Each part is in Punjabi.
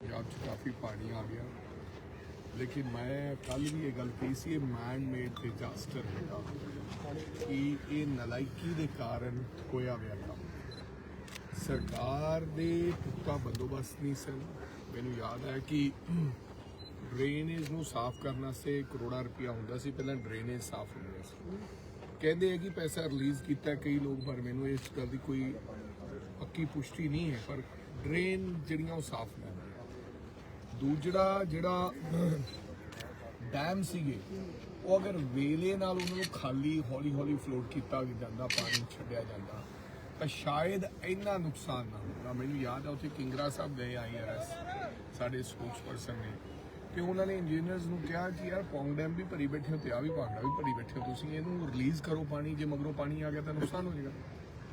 ਪੰਜਾਬ 'ਚ ਕਾਫੀ ਪਾਣੀ ਆ ਗਿਆ। ਲੇਕਿਨ ਮੈਂ ਕੱਲ ਵੀ ਇਹ ਗੱਲ ਕਹੀ ਸੀ, ਇਹ ਮੈਨ ਮੇਡ ਡਿਜ਼ਾਸਟਰ ਹੈਗਾ ਕਿ ਇਹ ਨਲਾਇਕੀ ਦੇ ਕਾਰਨ ਹੋਇਆ ਹੋਇਆ ਕੰਮ। ਸਰਕਾਰ ਦੇ ਪੁਖਤਾ ਬੰਦੋਬਸਤ ਨਹੀਂ ਸਨ। ਮੈਨੂੰ ਯਾਦ ਹੈ ਕਿ ਡਰੇਨੇਜ ਨੂੰ ਸਾਫ਼ ਕਰਨ ਵਾਸਤੇ ਕਰੋੜਾ ਰੁਪਇਆ ਹੁੰਦਾ ਸੀ। ਪਹਿਲਾਂ ਡਰੇਨੇਜ ਸਾਫ਼ ਹੁੰਦਾ ਸੀ। ਕਹਿੰਦੇ ਆ ਕਿ ਪੈਸਾ ਰਿਲੀਜ਼ ਕੀਤਾ, ਕਈ ਲੋਕ, ਪਰ ਮੈਨੂੰ ਇਸ ਗੱਲ ਦੀ ਕੋਈ ਪੱਕੀ ਪੁਸ਼ਟੀ ਨਹੀਂ ਹੈ। ਪਰ ਡਰੇਨ ਜਿਹੜੀਆਂ ਉਹ ਸਾਫ਼ ਨਹੀਂ ਦੂਜਾ ਜਿਹੜਾ ਡੈਮ ਸੀਗੇ, ਉਹ ਅਗਰ ਵੇਲੇ ਨਾਲ ਉਹਨਾਂ ਨੂੰ ਖਾਲੀ, ਹੌਲੀ ਹੌਲੀ ਫਲੋਟ ਕੀਤਾ ਜਾਂਦਾ, ਪਾਣੀ ਛੱਡਿਆ ਜਾਂਦਾ, ਤਾਂ ਸ਼ਾਇਦ ਇੰਨਾ ਨੁਕਸਾਨ ਨਾ ਹੁੰਦਾ ਮੈਨੂੰ ਯਾਦ ਆ, ਉੱਥੇ ਕਿੰਗਰਾ ਸਾਹਿਬ ਗਏ ਆਈਆਰਐਸ ਸਾਡੇ ਸਪੋਕਸਪਰਸਨ ਨੇ। ਤੇ ਉਹਨਾਂ ਨੇ ਇੰਜੀਨੀਅਰਸ ਨੂੰ ਕਿਹਾ ਕਿ ਯਾਰ ਪੌਂਗ ਡੈਮ ਵੀ ਭਰੀ ਬੈਠੇ ਹੋ ਤੇ ਆ ਵੀ ਭਾਂਡਾ ਵੀ ਭਰੀ ਬੈਠੇ ਹੋ, ਤੁਸੀਂ ਇਹਨੂੰ ਰਿਲੀਜ਼ ਕਰੋ ਪਾਣੀ, ਜੇ ਮਗਰੋਂ ਪਾਣੀ ਆ ਗਿਆ ਤਾਂ ਨੁਕਸਾਨ ਹੋ ਜਾਏਗਾ।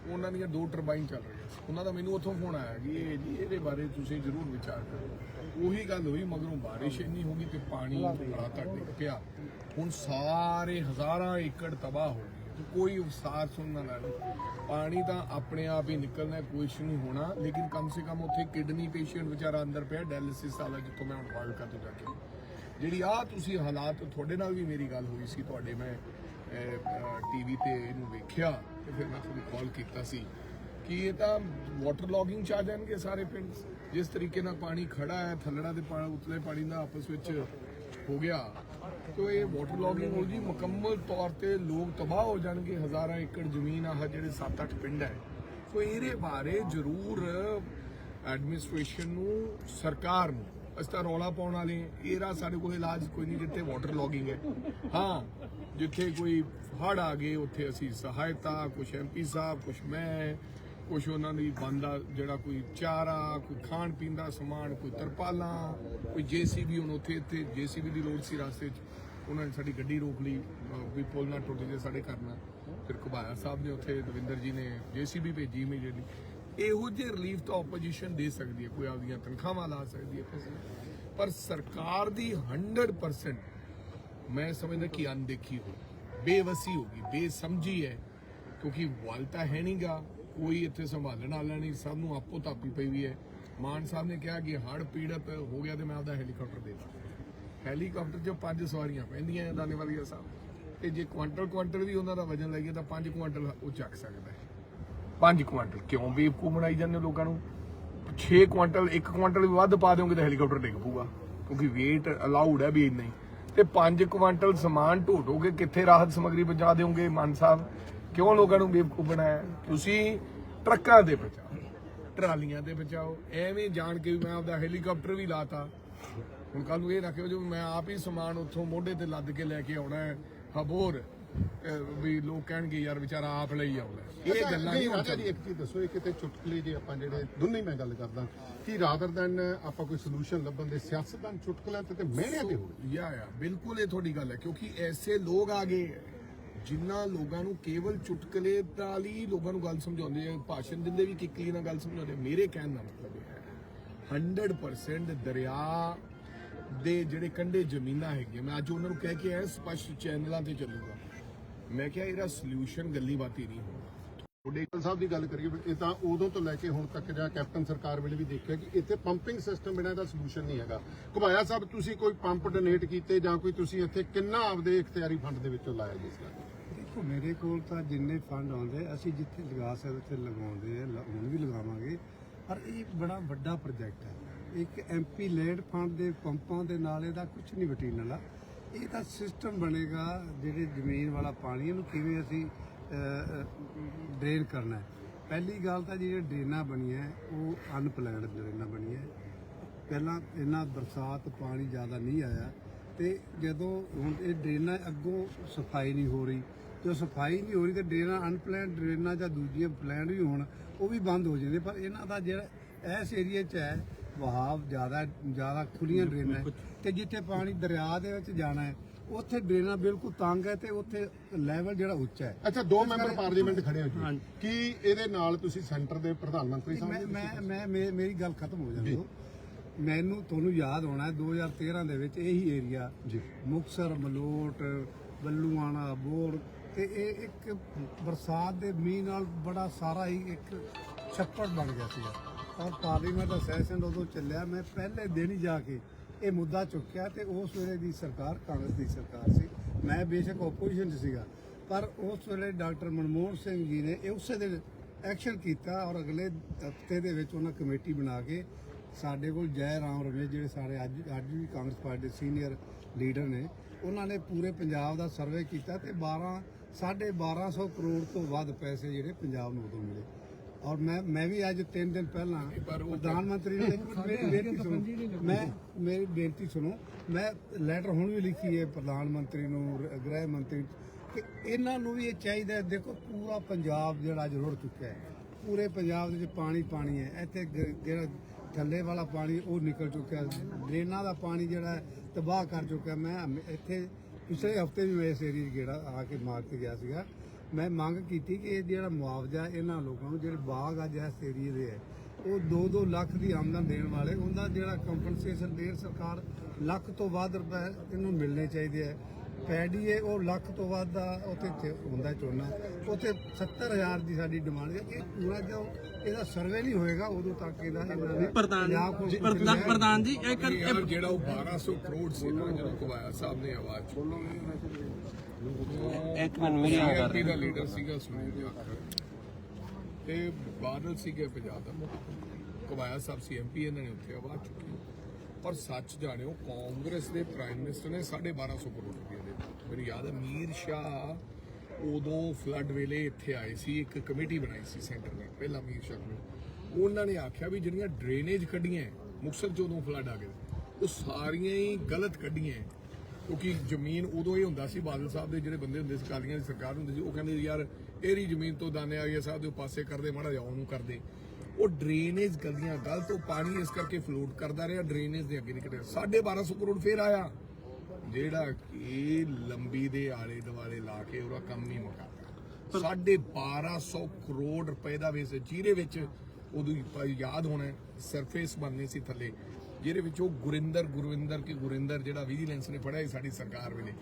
ਉਹਨਾਂ ਦੀਆਂ ਦੋ ਟਰਬਾਈਨ ਚੱਲ ਰਹੀਆਂ ਉਹਨਾਂ ਦਾ ਮੈਨੂੰ ਉੱਥੋਂ ਫੋਨ ਆਇਆ ਕਿ ਇਹ ਜੀ ਇਹਦੇ ਬਾਰੇ ਤੁਸੀਂ ਜ਼ਰੂਰ ਵਿਚਾਰ ਕਰੋ। ਉਹੀ ਗੱਲ ਹੋਈ ਮਗਰੋਂ ਬਾਰਿਸ਼ ਇੰਨੀ ਹੋ ਗਈ ਤੇ ਪਾਣੀ ਬੜਾ ਤੱਕ ਡਿੱਗ ਪਿਆ ਹੁਣ ਸਾਰੇ ਹਜ਼ਾਰਾਂ ਏਕੜ ਤਬਾਹ ਹੋ ਗਏ ਕੋਈ ਅਫਸਾਰ ਸੁਣਨ ਨਹੀਂ ਪਾਣੀ ਤਾਂ ਆਪਣੇ ਆਪ ਹੀ ਨਿਕਲਣਾ ਕੋਈ ਇਸ਼ੂ ਨਹੀਂ ਹੋਣਾ। ਲੇਕਿਨ ਕਮ ਸੇ ਕਮ ਉੱਥੇ ਕਿਡਨੀ ਪੇਸ਼ੈਂਟ ਵਿਚਾਰਾ ਅੰਦਰ ਪਿਆ ਡਾਇਲਿਸਿਸ ਵਾਲਾ ਜਿੱਥੋਂ ਮੈਂ ਹੁਣ ਫਾਜ਼ਿਲਕਾ ਤੋਂ ਜਾ ਕੇ ਜਿਹੜੀ ਆ ਤੁਸੀਂ ਹਾਲਾਤ ਤੁਹਾਡੇ ਨਾਲ ਵੀ ਮੇਰੀ ਗੱਲ ਹੋਈ ਸੀ ਤੁਹਾਡੇ ਮੈਂ ਟੀਵੀ ਤੇ ਇਹਨੂੰ ਵੇਖਿਆ। ਤੇ ਫਿਰ ਮੈਂ ਤੁਹਾਨੂੰ ਕਾਲ ਕੀਤਾ ਸੀ ਕਿ ਇਹ ਤਾਂ ਵਾਟਰ ਲੌਗਿੰਗ ਚ ਆ ਜਾਣਗੇ ਸਾਰੇ ਪਿੰਡ। ਜਿਸ ਤਰੀਕੇ ਨਾਲ ਪਾਣੀ ਖੜਾ ਹੈ, ਥੱਲੜਾ ਦੇ ਪਾਣੀ ਉਤਲੇ ਪਾਣੀ ਦਾ ਆਪਸ ਵਿੱਚ ਹੋ ਗਿਆ। ਤੋ ਇਹ ਵਾਟਰ ਲੌਗਿੰਗ ਹੋ ਜੀ, ਮੁਕੰਮਲ ਤੌਰ ਤੇ ਲੋਕ ਤਬਾਹ ਹੋ ਜਾਣਗੇ। ਹਜ਼ਾਰਾਂ ਏਕੜ ਜ਼ਮੀਨ ਆ ਜਿਹੜੇ 7-8 ਪਿੰਡ ਹੈ। ਸੋ ਇਹਦੇ ਬਾਰੇ ਜ਼ਰੂਰ ਐਡਮਿਨਿਸਟ੍ਰੇਸ਼ਨ ਨੂੰ, ਸਰਕਾਰ ਨੂੰ ਅਸੀਂ ਤਾਂ ਰੌਲਾ ਪਾਉਣ ਵਾਲੇ, ਇਹਦਾ ਸਾਡੇ ਕੋਲ ਇਲਾਜ ਕੋਈ ਨਹੀਂ ਜਿੱਥੇ ਵਾਟਰ ਲੌਗਿੰਗ ਹੈ। ਹਾਂ, ਜਿੱਥੇ ਕੋਈ ਹੜ ਆ ਗਏ, ਉੱਥੇ ਅਸੀਂ ਸਹਾਇਤਾ ਕੁਝ ਐਮਪੀ ਸਾਹਿਬ, ਕੁਛ ਮੈਂ, ਕੁਛ ਉਹਨਾਂ ਦੀ ਬੰਦਾ ਜਿਹੜਾ ਕੋਈ ਚਾਰਾ, ਕੋਈ ਖਾਣ ਪੀਣ ਦਾ ਸਮਾਨ, ਕੋਈ ਤਰਪਾਲਾਂ, ਕੋਈ ਜੀਸੀਬੀ ਹੁਣ ਉੱਥੇ, ਇੱਥੇ ਜੀਸੀਬੀ ਦੀ ਲੋੜ ਸੀ ਰਸਤੇ 'ਚ, ਉਹਨਾਂ ਨੇ ਸਾਡੀ ਗੱਡੀ ਰੋਕ ਲਈ, ਅਹ ਵੀ ਪੁਲ ਨਾ ਟੁੱਟ ਜੇ ਸਾਡੇ ਕਰਨਾ ਫਿਰ ਘੁਬਾਇਆ ਸਾਹਿਬ ਨੇ ਉੱਥੇ, ਦਵਿੰਦਰ ਜੀ ਨੇ ਜੀਸੀਬੀ ਭੇਜੀ ਇਮੀਡੀਏਟਲੀ ਇਹੋ ਜਿਹੇ ਰਿਲੀਫ ਤਾਂ ਆਪੋਜੀਸ਼ਨ ਦੇ ਸਕਦੀ ਹੈ, ਕੋਈ ਆਪਦੀਆਂ ਤਨਖਾਹਾਂ ਲਾ ਸਕਦੀ ਹੈ ਪਰ ਸਰਕਾਰ ਦੀ 100% ਮੈਂ ਸਮਝਦਾ ਕਿ ਅਣਦੇਖੀ ਹੋ, ਬੇਵਸੀ ਹੋ ਗਈ, ਬੇਸਮਝੀ ਹੈ, ਕਿਉਂਕਿ ਵੱਲ ਤਾਂ ਹੈ ਨਹੀਂਗਾ ਕੋਈ ਇੱਥੇ ਸੰਭਾਲਣ ਵਾਲਾ ਨਹੀਂ, ਸਭ ਨੂੰ ਆਪੋ ਤਾਪੀ ਪਈ ਵੀ ਹੈ। ਮਾਨ ਸਾਹਿਬ ਨੇ ਕਿਹਾ ਕਿ ਹੜ ਪੀੜਤ ਹੋ ਗਿਆ ਤੇ ਮੈਂ ਆਪਦਾ ਹੈਲੀਕਾਪਟਰ ਦੇ ਦਾਂ। ਹੈਲੀਕਾਪਟਰ 'ਚ ਪੰਜ ਸਵਾਰੀਆਂ ਪੈਂਦੀਆਂ ਨੇ ਦਾਨੇਵਾਲੀਆ ਸਾਹਿਬ। ਤੇ ਜੇ ਕੁਆਂਟਲ ਕੁਆਂਟਲ ਵੀ ਉਹਨਾਂ ਦਾ ਵਜਨ ਲੱਗੇ ਤਾਂ 5 ਕੁਆਂਟਲ ਉਹ ਚੱਕ ਸਕਦਾ ਹੈ। 5 ਕੁਆਂਟਲ। ਕਿਉਂ? ਬੇਵਕੂਫ ਬਣਾਈ ਜਾਂਦੇ ਹੋ ਲੋਕਾਂ ਨੂੰ? 6 ਕੁਆਂਟਲ 1 ਕੁਆਂਟਲ ਵੀ ਵੱਧ ਪਾ ਦਿਓਗੇ ਤਾਂ ਹੈਲੀਕਾਪਟਰ ਡਿੱਗ ਪੂਗਾ ਕਿਉਂਕਿ weight ਅਲਾਉਡ ਹੈ ਵੀ ਇੰਨਾ ਹੀ। ਤੇ 5 ਕੁਆਂਟਲ ਸਮਾਨ ਢੋਟੋਗੇ ਕਿੱਥੇ ਰਾਹਤ ਸਮਗਰੀ ਪਹੁੰਚਾ ਦਿਓਗੇ, ਮਾਨ ਸਾਹਿਬ? ਕਿਉਂ ਲੋਕਾਂ ਨੂੰ ਬੇਵਕੂ ਬਣਾਇਆ? ਤੁਸੀਂ ਟਰੱਕਾਂ ਤੇ ਬਚਾਓ, ਟਰਾਲੀਆਂ ਤੇ ਬਚਾਓ। ਐਵੇਂ ਜਾਣ ਕੇ ਵੀ ਮੈਂ ਆਪਦਾ ਹੈਲੀਕਾਪਟਰ ਵੀ ਲਾਤਾ। ਹੁਣ ਕੱਲ ਨੂੰ ਇਹ ਰੱਖਿਓ ਜੋ ਮੈਂ ਆਪ ਹੀ ਸਮਾਨ ਉੱਥੋਂ ਮੋਢੇ ਤੇ ਲੱਦ ਕੇ ਲੈ ਕੇ ਆਉਣਾ ਹੈ। ਹਬੋਰ ਵੀ ਲੋਕ ਕਹਿਣਗੇ ਯਾਰ ਵਿਚਾਰਾ ਆਪ ਲਈ ਆਉਣਾ ਹੈ। ਇਹ ਗੱਲਾਂ ਨਹੀਂ ਰਾਜਾ ਜੀ ਇੱਕ ਚੀਜ਼ ਦੱਸੋ ਇਹ ਕਿਤੇ ਚੁਟਕਲੇ ਜੇ ਆਪਾਂ ਜਿਹੜੇ ਦੋਨੇ ਮੈਂ ਗੱਲ ਕਰਦਾ ਕਿ ਰਾਦਰ ਦੈਨ ਆਪਾਂ ਕੋਈ ਸੋਲੂਸ਼ਨ ਲੱਭਣ ਦੇ ਸਿਆਸਤਦਾਨ ਚੁਟਕਲਿਆਂ ਤੇ ਤੇ ਮਿਹਨਿਆਂ ਤੇ ਹੋ ਯਾ ਯਾ ਬਿਲਕੁਲ ਇਹ ਤੁਹਾਡੀ ਗੱਲ ਹੈ ਕਿਉਂਕਿ ਐਸੇ ਲੋਕ ਆ ਗਏ ਜਿਨ੍ਹਾਂ ਲੋਕਾਂ ਨੂੰ ਕੇਵਲ ਚੁਟਕਲੇ ਨਾਲ ਹੀ ਲੋਕਾਂ ਨੂੰ ਗੱਲ ਸਮਝਾਉਂਦੇ ਆ ਭਾਸ਼ਣ ਦਿੰਦੇ ਵੀ ਕਿੱਕਲੀ ਨਾਲ ਗੱਲ ਸਮਝਾਉਂਦੇ। ਮੇਰੇ ਕਹਿਣ ਦਾ ਮਤਲਬ ਇਹ ਹੈ 100% ਦਰਿਆ ਦੇ ਜਿਹੜੇ ਕੰਢੇ ਜ਼ਮੀਨਾਂ ਹੈਗੀਆਂ ਮੈਂ ਅੱਜ ਉਹਨਾਂ ਨੂੰ ਕਹਿ ਕੇ ਆਇਆ ਸਪਸ਼ਟ ਚੈਨਲਾਂ ਤੇ ਚੱਲੂਗਾ ਮੈਂ ਕਿਹਾ ਇਹਦਾ ਸੋਲੂਸ਼ਨ ਗੱਲੀ ਬਾਤੀ ਨਹੀਂ। ਹੋਣਾ ਸਾਹਿਬ ਦੀ ਗੱਲ ਕਰੀਏ, ਇਹ ਤਾਂ ਉਦੋਂ ਤੋਂ ਲੈ ਕੇ ਹੁਣ ਤੱਕ ਜਾਂ ਕੈਪਟਨ ਸਰਕਾਰ ਵੇਲੇ ਵੀ ਦੇਖਿਆ ਕਿ ਇੱਥੇ ਪੰਪਿੰਗ ਸਿਸਟਮ ਬਿਨਾਂ ਦਾ ਸੋਲੂਸ਼ਨ ਨਹੀਂ ਹੈਗਾ। ਘੁਬਾਇਆ ਸਾਹਿਬ, ਤੁਸੀਂ ਕੋਈ ਪੰਪ ਡੋਨੇਟ ਕੀਤੇ ਜਾਂ ਕੋਈ ਤੁਸੀਂ ਇੱਥੇ ਕਿੰਨਾ ਆਪਦੇ ਇਖਤਿਆਰੀ ਫੰਡ ਦੇ ਵਿੱਚੋਂ ਲਾਇਆ ਜਿਸ ਦਾ ਦੇਖੋ, ਮੇਰੇ ਕੋਲ ਤਾਂ ਜਿੰਨੇ ਫੰਡ ਆਉਂਦੇ, ਅਸੀਂ ਜਿੱਥੇ ਲਗਾ ਸਕਦੇ, ਉੱਥੇ ਲਗਾਉਂਦੇ ਆ ਹੁਣ ਵੀ ਲਗਾਵਾਂਗੇ। ਪਰ ਇਹ ਬੜਾ ਵੱਡਾ ਪ੍ਰੋਜੈਕਟ ਹੈ। ਇੱਕ ਐਮਪੀ ਲੈਂਡ ਫੰਡ ਦੇ ਪੰਪਾਂ ਦੇ ਨਾਲ ਇਹਦਾ ਕੁਝ ਨਹੀਂ ਵਟੀਨ ਵਾਲਾ ਇਹ ਤਾਂ ਸਿਸਟਮ ਬਣੇਗਾ ਜਿਹੜੇ ਜ਼ਮੀਨ ਵਾਲਾ ਪਾਣੀ ਇਹਨੂੰ ਕਿਵੇਂ ਅਸੀਂ ਡਰੇਨ ਕਰਨਾ ਹੈ। ਪਹਿਲੀ ਗੱਲ ਤਾਂ ਜਿਹੜੀਆਂ ਡਰੇਨਾਂ ਬਣੀਆਂ ਉਹ ਅਨਪਲੈਨਡ ਡਰੇਨਾਂ ਬਣੀਆਂ ਪਹਿਲਾਂ ਇੰਨਾ ਬਰਸਾਤ ਪਾਣੀ ਜ਼ਿਆਦਾ ਨਹੀਂ ਆਇਆ ਤੇ ਜਦੋਂ ਹੁਣ ਇਹ ਡਰੇਨਾਂ ਅੱਗੋਂ ਸਫ਼ਾਈ ਨਹੀਂ ਹੋ ਰਹੀ ਜੋ ਸਫ਼ਾਈ ਨਹੀਂ ਹੋ ਰਹੀ ਤੇ ਡਰੇਨਾਂ ਅਨਪਲੈਨਡ ਡਰੇਨਾਂ ਜਾਂ ਦੂਜੀਆਂ ਪਲੈਨਡ ਵੀ ਹੋਣ, ਉਹ ਵੀ ਬੰਦ ਹੋ ਜਾਂਦੇ ਪਰ ਇਹਨਾਂ ਦਾ ਜਿਹੜਾ ਇਸ ਏਰੀਆ 'ਚ ਹੈ ਵਹਾਵ ਜ਼ਿਆਦਾ ਜ਼ਿਆਦਾ ਖੁੱਲੀਆਂ ਡਰੇਨਾਂ ਹੈ ਤੇ ਜਿੱਥੇ ਪਾਣੀ ਦਰਿਆ ਦੇ ਵਿੱਚ ਜਾਣਾ ਹੈ ਉੱਥੇ ਡਰੇਨਾਂ ਬਿਲਕੁਲ ਤੰਗ ਹੈ ਤੇ ਉੱਥੇ ਲੈਵਲ ਜਿਹੜਾ ਉੱਚਾ ਹੈ। ਅੱਛਾ ਦੋ ਮੈਂਬਰ ਪਾਰਲੀਮੈਂਟ ਖੜੇ ਹੋ ਜੀ। ਕੀ ਇਹਦੇ ਨਾਲ ਤੁਸੀਂ ਸੈਂਟਰ ਦੇ ਪ੍ਰਧਾਨ ਮੰਤਰੀ ਸਾਹਿਬ ਮੈਂ ਮੈਂ ਮੇਰੀ ਗੱਲ ਖਤਮ ਹੋ ਜਾਂਦੀ ਮੈਨੂੰ ਤੁਹਾਨੂੰ ਯਾਦ ਹੋਣਾ ਹੈ 2013 ਦੇ ਵਿੱਚ ਇਹੀ ਏਰੀਆ ਮੁਕਸਰ ਮਲੋਟ ਬੱਲੂਆਣਾ ਬੋੜ ਤੇ ਇਹ ਇੱਕ ਬਰਸਾਤ ਦੇ ਮੀਂਹ ਨਾਲ ਬੜਾ ਸਾਰਾ ਹੀ ਇੱਕ ਛੱਪੜ ਬਣ ਗਿਆ ਸੀ ਔਰ ਪਾਰਲੀਮੈਂਟ ਦਾ ਸੈਸ਼ਨ ਉਦੋਂ ਚੱਲਿਆ, ਮੈਂ ਪਹਿਲੇ ਦਿਨ ਹੀ ਜਾ ਕੇ ਇਹ ਮੁੱਦਾ ਚੁੱਕਿਆ ਤੇ ਉਸ ਵੇਲੇ ਦੀ ਸਰਕਾਰ, ਕਾਂਗਰਸ ਦੀ ਸਰਕਾਰ ਸੀ। ਮੈਂ ਬੇਸ਼ੱਕ ਆਪੋਜੀਸ਼ਨ 'ਚ ਸੀਗਾ। ਪਰ ਉਸ ਵੇਲੇ ਡਾਕਟਰ ਮਨਮੋਹਨ ਸਿੰਘ ਜੀ ਨੇ ਇਹ ਉਸੇ ਦਿਨ ਐਕਸ਼ਨ ਕੀਤਾ ਔਰ ਅਗਲੇ ਹਫ਼ਤੇ ਦੇ ਵਿੱਚ ਉਹਨਾਂ ਕਮੇਟੀ ਬਣਾ ਕੇ ਸਾਡੇ ਕੋਲ ਜੈ ਰਾਮ ਰਮੇਸ਼ ਜਿਹੜੇ ਸਾਡੇ ਅੱਜ ਅੱਜ ਵੀ ਕਾਂਗਰਸ ਪਾਰਟੀ ਦੇ ਸੀਨੀਅਰ ਲੀਡਰ ਨੇ, ਉਹਨਾਂ ਨੇ ਪੂਰੇ ਪੰਜਾਬ ਦਾ ਸਰਵੇ ਕੀਤਾ ਤੇ 12 1250 ਕਰੋੜ ਤੋਂ ਵੱਧ ਪੈਸੇ ਜਿਹੜੇ ਪੰਜਾਬ ਨੂੰ ਉਦੋਂ ਮਿਲੇ। ਔਰ ਮੈਂ ਮੈਂ ਵੀ ਅੱਜ 3 ਦਿਨ ਪਹਿਲਾਂ ਪ੍ਰਧਾਨ ਮੰਤਰੀ ਨੂੰ ਮੇਰੀ ਬੇਨਤੀ ਸੁਣੋ। ਮੈਂ ਮੇਰੀ ਬੇਨਤੀ ਸੁਣੋ। ਮੈਂ ਲੈਟਰ ਹੁਣ ਵੀ ਲਿਖੀ ਹੈ ਪ੍ਰਧਾਨ ਮੰਤਰੀ ਨੂੰ ਗ੍ਰਹਿ ਮੰਤਰੀ ਕਿ ਇਹਨਾਂ ਨੂੰ ਵੀ ਇਹ ਚਾਹੀਦਾ ਦੇਖੋ ਪੂਰਾ ਪੰਜਾਬ ਜਿਹੜਾ ਅੱਜ ਰੁੜ ਚੁੱਕਿਆ ਹੈ। ਪੂਰੇ ਪੰਜਾਬ ਦੇ ਵਿੱਚ ਪਾਣੀ ਪਾਣੀ ਹੈ। ਇੱਥੇ ਜਿਹੜਾ ਥੱਲੇ ਵਾਲਾ ਪਾਣੀ ਉਹ ਨਿਕਲ ਚੁੱਕਿਆ। ਡਰੇਨਾਂ ਦਾ ਪਾਣੀ ਜਿਹੜਾ ਤਬਾਹ ਕਰ ਚੁੱਕਿਆ। ਮੈਂ ਇੱਥੇ ਪਿਛਲੇ ਹਫ਼ਤੇ ਵੀ ਮੈਂ ਇਸ ਏਰੀਏ 'ਚ ਗੇੜਾ ਆ ਕੇ ਮਾਰ ਕੇ ਗਿਆ ਸੀਗਾ। ਮੈਂ ਮੰਗ ਕੀਤੀ ਕਿ ਇਹ ਜਿਹੜਾ ਮੁਆਵਜ਼ਾ ਇਹਨਾਂ ਲੋਕਾਂ ਨੂੰ ਜਿਹੜੇ ਬਾਗ ਅੱਜ ਇਸ ਏਰੀਏ ਦੇ ਹੈ ਉਹ 2-2 ਲੱਖ ਦੀ ਆਮਦਨ ਦੇਣ ਵਾਲੇ ਉਹਦਾ ਜਿਹੜਾ ਕੰਪਨਸੇਸ਼ਨ ਦੇਣ ਸਰਕਾਰ ਲੱਖ ਤੋਂ ਵੱਧ ਰੁਪਏ ਇਹਨੂੰ ਮਿਲਣੇ ਚਾਹੀਦੇ ਹੈ। ਪੈਡੀ ਹੈ ਉਹ ਲੱਖ ਤੋਂ ਵੱਧ ਦਾ ਉੱਥੇ ਹੁੰਦਾ ਝੋਨਾ। ਉੱਥੇ 70000 ਦੀ ਸਾਡੀ ਡਿਮਾਂਡ ਹੈ। ਇਹ ਪੂਰਾ ਜੋ ਇਹਦਾ ਸਰਵੇ ਨਹੀਂ ਹੋਏਗਾ ਉਦੋਂ ਤੱਕ ਇਹਦਾ ਇਹਨਾਂ ਨੇ ਪ੍ਰਧਾਨ ਪ੍ਰਧਾਨ ਜੀ ਇੱਕ ਯਾਰ ਜਿਹੜਾ ਉਹ 1200 ਕਰੋੜ ਸੀ ਨਾ ਜਦੋਂ ਸਾਹਿਬ ਨੇ ਆਵਾਜ਼ ਇੱਕ ਮਿੰਟ ਮੇਰੀ ਗੱਲ ਕਰ ਬੀਜੇਪੀ ਦਾ ਲੀਡਰ ਸੀਗਾ ਸੁਨੀਲ ਜਾਖੜ ਤੇ ਬਾਦਲ ਸੀਗੇ ਪੰਜਾਬ ਦਾ ਕਬਾਇਆ ਸਾਹਿਬ ਸੀ ਐਮਪੀ ਇਹਨਾਂ ਨੇ ਉੱਥੇ ਆਵਾਜ਼ ਚੁੱਕੀ। ਔਰ ਸੱਚ ਜਾਣਿਓ ਕਾਂਗਰਸ ਦੇ ਪ੍ਰਾਈਮ ਮਿਨਿਸਟਰ ਨੇ 1250 ਕਰੋੜ ਰੁਪਏ ਦੇ ਮੈਨੂੰ ਯਾਦ ਹੈ ਮੀਰ ਸ਼ਾਹ ਉਦੋਂ ਫਲੱਡ ਵੇਲੇ ਇੱਥੇ ਆਏ ਸੀ ਇੱਕ ਕਮੇਟੀ ਬਣਾਈ ਸੀ ਸੈਂਟਰ ਨੇ ਪਹਿਲਾਂ ਮੀਰ ਸ਼ਾਹ ਨੇ। ਉਹਨਾਂ ਨੇ ਆਖਿਆ ਵੀ ਜਿਹੜੀਆਂ ਡਰੇਨੇਜ ਕੱਢੀਆਂ ਮੁਕਸਰ ਉਦੋਂ ਫਲੱਡ ਆ ਗਏ। ਉਹ ਸਾਰੀਆਂ ਹੀ ਗਲਤ ਕੱਢੀਆਂ। ਕਿਉਂਕਿ ਜ਼ਮੀਨ ਉਦੋਂ ਹੀ ਹੁੰਦਾ ਸੀ ਬਾਦਲ ਸਾਹਿਬ ਦੇ ਜਿਹੜੇ ਬੰਦੇ ਹੁੰਦੇ ਸੀ ਕਾਲੀਆਂ ਦੀ ਸਰਕਾਰ ਹੁੰਦੀ ਸੀ ਉਹ ਕਹਿੰਦੇ ਯਾਰ ਇਹਦੀ ਜ਼ਮੀਨ ਤੋਂ ਦਾਨੇ ਆ ਗਏ ਸਾਹਿਬ ਦੇ ਪਾਸੇ ਕਰਦੇ ਮਾੜਾ ਜਿਹਾ ਉਹਨੂੰ ਕਰਦੇ। ਉਹ ਡਰੇਨੇਜ ਗਲੀਆਂ ਗਲਤ ਉਹ ਪਾਣੀ ਇਸ ਕਰਕੇ ਫਲੋਟ ਕਰਦਾ ਰਿਹਾ ਡਰੇਨੇਜ ਦੇ ਅੱਗੇ ਨਿਕਲਿਆ। 1250 ਕਰੋੜ ਫੇਰ ਆਇਆ। ਜਿਹੜਾ ਕਿ ਲੰਬੀ ਦੇ ਆਲੇ ਦੁਆਲੇ ਲਾ ਕੇ ਉਹਦਾ ਕੰਮ ਨਹੀਂ ਮੁਕਾਤਾ 1250 ਕਰੋੜ ਰੁਪਏ ਦਾ ਵੇਸ ਜਿਹਦੇ ਵਿੱਚ ਉਦੋਂ ਯਾਦ ਹੋਣਾ ਸਰਫੇਸ ਬਣਨੀ ਸੀ ਥੱਲੇ। ਜਿਹਦੇ ਵਿੱਚ ਉਹ ਗੁਰਿੰਦਰ ਗੁਰਵਿੰਦਰ ਕੀ ਗੁਰਿੰਦਰ ਜਿਹੜਾ ਵਿਜੀਲੈਂਸ ਨੇ ਫੜਿਆ ਸਾਡੀ ਸਰਕਾਰ ਵੇਲੇ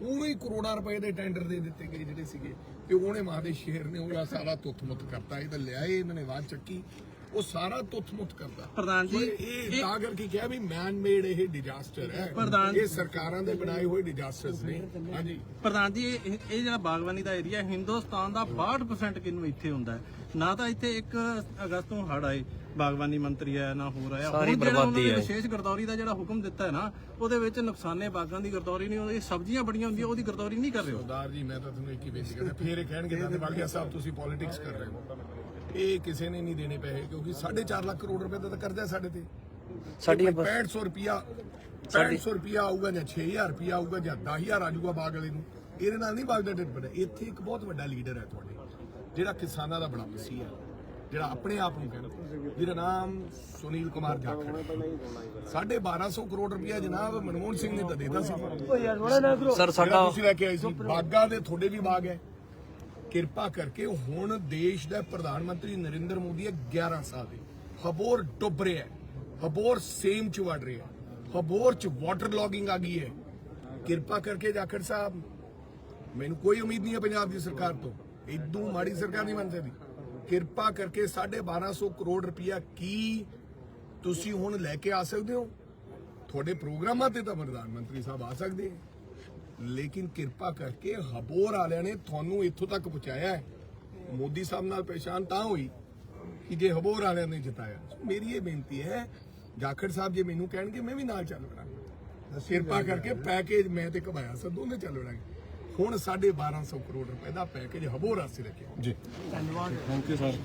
ਉਵੇਂ ਹੀ ਕਰੋੜਾਂ ਰੁਪਏ ਦੇ ਟੈਂਡਰ ਦੇ ਦਿੱਤੇ ਗਏ ਜਿਹੜੇ ਸੀਗੇ। ਤੇ ਉਹਨੇ ਮਹਾਦੇ ਸ਼ੇਰ ਨੇ ਉਹਦਾ ਸਾਰਾ ਤੁੱਥ-ਮੁੱਥ ਕਰਤਾ ਇਹ ਤਾਂ ਲਿਆਏ ਇਹਨਾਂ ਨੇ ਬਾਅਦ ਚੱਕੀ ਉਹ ਸਾਰਾ ਤੁੱਥ-ਮੁੱਥ ਕਰਦਾ ਪ੍ਰਧਾਨ ਜੀ, ਇਹ ਤਾਂ ਕਰਕੇ ਕਿਹਾ ਵੀ ਮੈਨ ਮੇਡ ਇਹ ਡਿਜ਼ਾਸਟਰ ਹੈ। ਪ੍ਰਧਾਨ- ਇਹ ਸਰਕਾਰਾਂ ਦੇ ਬਣਾਏ ਹੋਏ ਡਿਜ਼ਾਸਟਰਸ ਨੇ। ਹਾਂਜੀ। ਪ੍ਰਧਾਨ ਜੀ ਇਹ ਇਹ ਜਿਹੜਾ ਬਾਗਬਾਨੀ ਦਾ ਏਰੀਆ ਹਿੰਦੁਸਤਾਨ ਦਾ 62% ਕਿਨੂੰ ਇੱਥੇ ਹੁੰਦਾ ਹੈ। ਨਾ ਤਾਂ ਇੱਥੇ 1 ਅਗਸਤ ਨੂੰ ਹੜ ਆਏ ਬਾਗਬਾਨੀ ਮੰਤਰੀ ਆਇਆ ਨਾ ਹੋਰ ਆਇਆ ਸਾਰੀ ਬਰਬਾਦੀ ਹੈ। ਵਿਸ਼ੇਸ਼ ਗਰਦੌਰੀ ਦਾ ਜਿਹੜਾ ਹੁਕਮ ਦਿੱਤਾ ਹੈ ਨਾ ਉਹਦੇ ਵਿੱਚ ਨੁਕਸਾਨੇ ਬਾਗਾਂ ਦੀ ਗਰਦੌਰੀ ਨਹੀਂ ਉਹਦੀ ਸਬਜ਼ੀਆਂ ਬੜੀਆਂ ਹੁੰਦੀਆਂ ਉਹਦੀ ਗਰਦੌਰੀ ਨਹੀਂ ਕਰ ਰਹੇ ਹੋ ਸਰਦਾਰ ਜੀ ਮੈਂ ਤਾਂ ਤੁਹਾਨੂੰ ਇੱਕ ਹੀ ਬੇਨਤੀ ਕਰਦਾ ਫੇਰ ਇਹ ਕਹਿਣਗੇ ਤਾਂ ਵਾਲੀਆ ਸਾਹਿਬ ਤੁਸੀਂ ਪੋਲਿਟਿਕਸ ਕਰ ਰਹੇ ਹੋ। ਇਹ ਕਿਸੇ ਨੇ ਨਹੀਂ ਦੇਣੇ ਪੈਸੇ ਕਿਉਂਕਿ 4.5 ਲੱਖ ਕਰੋੜ ਰੁਪਏ ਦਾ ਤਾਂ ਕਰਜ਼ਾ ਹੈ ਸਾਡੇ ਤੇ। ਸਾਡੀਆਂ 6500 ਰੁਪਿਆ 6500 ਰੁਪਿਆ ਆਊਗਾ ਜਾਂ 6000 ਰੁਪਿਆ ਆਊਗਾ ਜਾਂ 10000 ਆਜੂਗਾ ਬਾਗ ਵਾਲੇ ਨੂੰ ਇਹਦੇ ਨਾਲ ਨਹੀਂ ਬਾਗ ਦਾ ਬਣਿਆ। ਇੱਥੇ ਇੱਕ ਬਹੁਤ ਵੱਡਾ ਲੀਡਰ ਹੈ ਤੁਹਾਡੇ ਜਿਹੜਾ ਕਿਸਾਨਾਂ ਦਾ ਬੜਾ ਮਸੀਹ ਹੈ। ਜਿਹੜਾ ਆਪਣੇ ਆਪ ਨੂੰ ਕਹਿੰਦਾ ਜਿਹਦਾ ਨਾਮ ਸੁਨੀਲ ਕੁਮਾਰ ਜਾਖੜ 1250 ਕਰੋੜ ਰੁਪਇਆ ਜਨਾਬ ਮਨਮੋਹਨ ਸਿੰਘ ਨੇ ਤਾਂ ਦੇਤਾ ਸੀ। ਸਰ ਸਾਡਾ ਤੁਸੀਂ ਲੈ ਕੇ ਆਏ ਸੀ ਬਾਗਾਂ ਦੇ ਤੁਹਾਡੇ ਵੀ ਬਾਗ ਹੈ। ਕਿਰਪਾ ਕਰਕੇ ਹੁਣ ਦੇਸ਼ ਦਾ ਪ੍ਰਧਾਨ ਮੰਤਰੀ ਨਰਿੰਦਰ ਮੋਦੀ ਹੈ 11 ਸਾਲ ਦੇ। ਹਬੋਰ ਡੁੱਬ ਰਿਹਾ ਹੈ। ਹਬੋਰ ਸੇਮ ਚ ਵੜ ਰਿਹਾ ਹੈ। ਹਬੋਰ ਚ ਵਾਟਰ ਲੌਗਿੰਗ ਆ ਗਈ ਹੈ। ਕਿਰਪਾ ਕਰਕੇ ਜਾਖੜ ਸਾਹਿਬ ਮੈਨੂੰ ਕੋਈ ਉਮੀਦ ਨਹੀਂ ਹੈ ਪੰਜਾਬ ਦੀ ਸਰਕਾਰ ਤੋਂ। ਇਦੋਂ ਮਾੜੀ ਸਰਕਾਰ ਨਹੀਂ ਬਣ ਸਕਦੀ। ਕਿਰਪਾ ਕਰਕੇ 1250 ਕਰੋੜ ਰੁਪਇਆ ਕੀ ਤੁਸੀਂ ਹੁਣ ਲੈ ਕੇ ਆ ਸਕਦੇ ਹੋ? ਤੁਹਾਡੇ ਪ੍ਰੋਗਰਾਮਾਂ ਤੇ ਤਾਂ ਪ੍ਰਧਾਨ ਮੰਤਰੀ ਸਾਹਿਬ ਆ ਸਕਦੇ ਲੇਕਿਨ ਕਿਰਪਾ ਕਰਕੇ ਹਬੋਰ ਵਾਲਿਆਂ ਨੇ ਤੁਹਾਨੂੰ ਇੱਥੋਂ ਤੱਕ ਪਹੁੰਚਾਇਆ ਹੈ। ਮੋਦੀ ਸਾਹਿਬ ਨਾਲ ਪਛਾਣ ਤਾਂ ਹੋਈ ਕਿ ਜੇ ਹਬੋਰ ਵਾਲਿਆਂ ਨੇ ਜਿਤਾਇਆ। ਮੇਰੀ ਇਹ ਬੇਨਤੀ ਹੈ ਜਾਖੜ ਸਾਹਿਬ ਜੇ ਮੈਨੂੰ ਕਹਿਣਗੇ ਮੈਂ ਵੀ ਨਾਲ ਚੱਲ ਵੜਾਂਗਾ। ਕਿਰਪਾ ਕਰਕੇ ਪੈਕੇਜ ਮੈਂ ਤੇ ਕਮਾਇਆ ਸਾ ਦੋਨੇ ਚੱਲ ਵੜਾਂਗੇ। ਹੁਣ 1250 ਕਰੋੜ ਰੁਪਏ ਦਾ ਪੈਕੇਜ ਹਬੋਰ ਵਾਸਤੇ ਲੈ ਕੇ ਆਓ ਥੈਂਕ ਯੂ ਸਰ